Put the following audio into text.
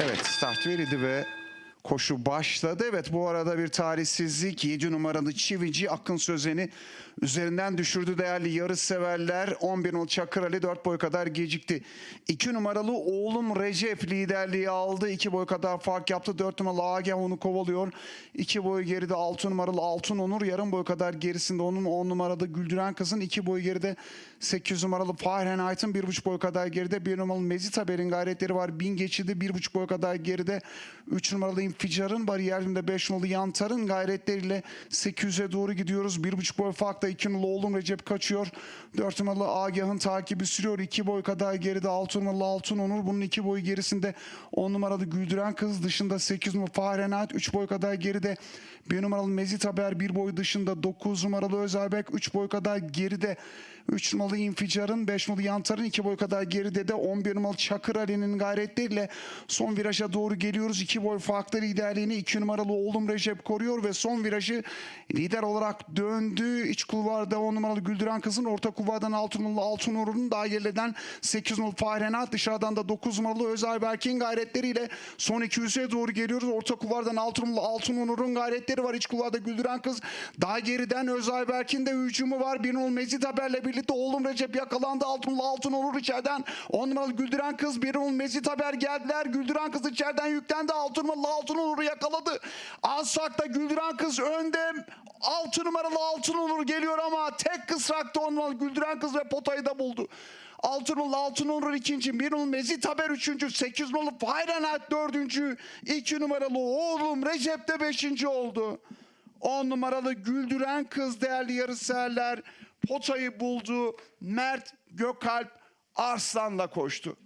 Evet start verildi ve koşu başladı. Evet bu arada bir talihsizlik 7 numaralı Çivici Akın Sözen'i üzerinden düşürdü değerli yarış severler. 11 numaralı Çakır Ali 4 boy kadar gecikti. 2 numaralı oğlum Recep liderliği aldı. 2 boy kadar fark yaptı. 4 numaralı Agah onu kovalıyor. 2 boy geride 6 numaralı Altın Onur yarım boy kadar gerisinde onun 10 numaralı Güldüren Kız'ın 2 boy geride 8 numaralı Fahrenheit'ın 1,5 boy kadar geride 1 numaralı Mezit Haber'in gayretleri var. 1000 geçidi 1,5 boy kadar geride 3 numaralı İnficar'ın bariyerinde 5 numaralı Yantar'ın gayretleriyle 800'e doğru gidiyoruz. 1,5 boy farkla 2 numaralı oğlum Recep kaçıyor. 4 numaralı Agah'ın takibi sürüyor. 2 boy kadar geride 6 numaralı Altın Onur. Bunun 2 boy gerisinde 10 numaralı Güldüren Kız dışında 8 numaralı Fahrenheit 3 boy kadar geride 1 numaralı Mezit Haber 1 boy dışında 9 numaralı Özelbek 3 boy kadar geride 3 numaralı İnficar'ın 5 numaralı Yantar'ın 2 boy kadar geride de 11 numaralı Çakır Ali'nin gayretleriyle son viraja doğru geliyoruz. 2 boy farklı liderliğini 2 numaralı oğlum Recep koruyor ve son virajı lider olarak döndü. İç kulvarda 10 numaralı Güldüren Kız'ın orta kulvardan 6 numaralı Altın Uğur'un daha geriden 8 numaralı Fahrenheit dışarıdan da 9 numaralı Özelberk'in gayretleriyle son 200'e doğru geliyoruz. Orta kulvardan 6 numaralı Altın Onur'un gayretleri var. İç kulvarda Güldüren Kız daha geriden Özelberk'in de hücumu var. Bir numaralı Mezit Haber'le birlikte oğlum Recep yakalandı. 6 numaralı Altın Onur içeriden 10 numaralı Güldüren Kız bir numaralı Mezit Haber geldiler. Güldüren Kız içeriden yüklendi. 6 numaralı Altın Onur'u yakaladı. Asfak'ta Güldüren Kız önde. 6 numaralı Altın Onur geliyor ama tek kısrakta 10 numaralı Güldüren Kız ve potayı da buldu. Altınollu Altın Onur ikinci, bir numaralı Mezit Haber üçüncü, sekiz numaralı Fahrenheit dördüncü, iki numaralı oğlum Recep de beşinci oldu. On numaralı Güldüren Kız değerli yarışseverler potayı buldu. Mert Gökalp Arslan'la koştu.